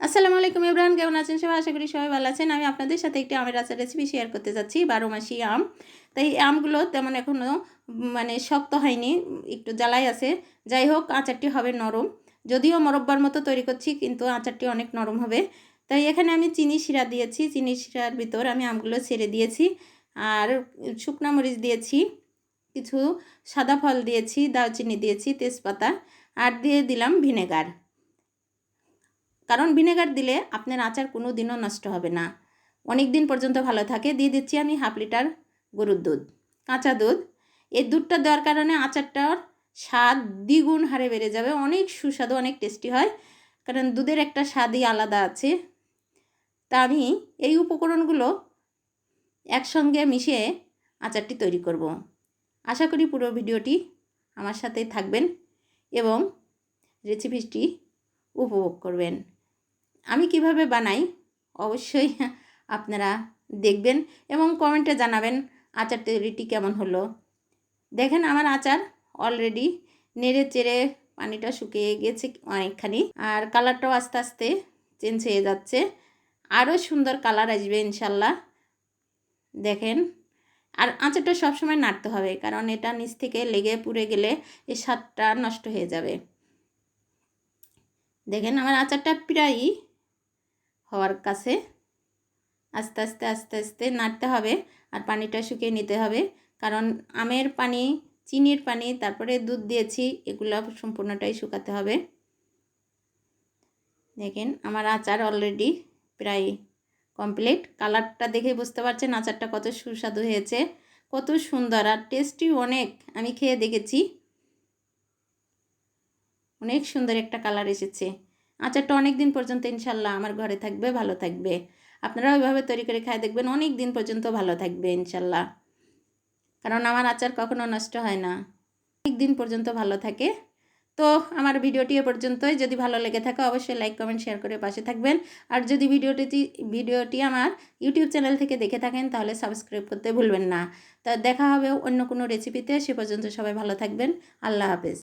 আসসালামু আলাইকুম ইব্রাহিম কেমন আছেন সবাই? আশা করি সবাই ভালো আছেন। আমি আপনাদের সাথে একটি আমের আচার রেসিপি শেয়ার করতে যাচ্ছি বারো মাসি আম। তাই এই আমগুলো তেমন এখনও মানে শক্ত হয়নি, একটু জ্বালাই আছে। যাই হোক, আচারটি হবে নরম। যদিও মরব্বার মতো তৈরি করছি, কিন্তু আচারটি অনেক নরম হবে। তাই এখানে আমি চিনি শিরা দিয়েছি। চিনি শিরার ভিতর আমি আমগুলো ছেড়ে দিয়েছি। আর শুকনা মরিচ দিয়েছি, কিছু সাদা ফল দিয়েছি, দারচিনি দিয়েছি, তেজপাতা, আর দিয়ে দিলাম ভিনেগার। কারণ ভিনেগার দিলে আপনার আচার কোনো দিনও নষ্ট হবে না। অনেক দিন পর্যন্ত ভালো থাকে। দিয়ে দিচ্ছি আমি হাফ লিটার গরুর দুধ, কাঁচা দুধ। এই দুধটা দেওয়ার কারণে আচারটার স্বাদ দ্বিগুণ হারে বেড়ে যাবে। অনেক সুস্বাদু, অনেক টেস্টি হয়। কারণ দুধের একটা স্বাদই আলাদা আছে। তা আমি এই উপকরণগুলো একসঙ্গে মিশিয়ে আচারটি তৈরি করব। আশা করি পুরো ভিডিওটি আমার সাথে থাকবেন এবং রেসিপিটি উপভোগ করবেন। আমি কীভাবে বানাই? অবশ্যই আপনারা দেখবেন এবং কমেন্টে জানাবেন আচার তৈরিটি কেমন হলো। দেখেন আমার আচার অলরেডি নেড়ে চেড়ে পানিটা শুকিয়ে গেছে অনেকখানি আর কালারটাও আস্তে আস্তে চেঞ্জ হয়ে যাচ্ছে। আরও সুন্দর কালার আসবে ইনশাল্লাহ দেখেন, আর আচারটা সবসময় নাড়তে হবে কারণ এটা নিচ থেকে লেগে পুড়ে গেলে এই স্বাদটা নষ্ট হয়ে যাবে। দেখেন আমার আচারটা প্রায়ই হওয়ার কাছে আস্তে আস্তে আস্তে আস্তে নাড়তে হবে আর পানিটা শুকিয়ে নিতে হবে। কারণ আমের পানি, চিনির পানি, তারপরে দুধ দিয়েছি, এগুলো সম্পূর্ণটাই শুকাতে হবে। দেখেন, আমার আচার অলরেডি প্রায় কমপ্লিট কালারটা দেখে বুঝতে পারছেন আচারটা কত সুস্বাদু হয়েছে, কত সুন্দর আর টেস্টি অনেক। আমি খেয়ে দেখেছি। অনেক সুন্দর একটা কালার এসেছে। আচারটা অনেক দিন পর্যন্ত ইনশাল্লাহ আমার ঘরে থাকবে, ভালো থাকবে। আপনারা ওইভাবে তৈরি করে খায় দেখবেন অনেক দিন পর্যন্ত ভালো থাকবে ইনশাল্লাহ। কারণ আমার আচার কখনো নষ্ট হয় না। অনেক দিন পর্যন্ত ভালো থাকে। তো আমার ভিডিওটি এ পর্যন্তই। যদি ভালো লেগে থাকে অবশ্যই লাইক, কমেন্ট, শেয়ার করে পাশে থাকবেন। আর যদি ভিডিওটি ভিডিওটি আমার ইউটিউব চ্যানেল থেকে দেখে থাকেন তাহলে সাবস্ক্রাইব করতে ভুলবেন না। তা দেখা হবে অন্য কোনো রেসিপিতে সে পর্যন্ত সবাই ভালো থাকবেন। আল্লাহ হাফেজ।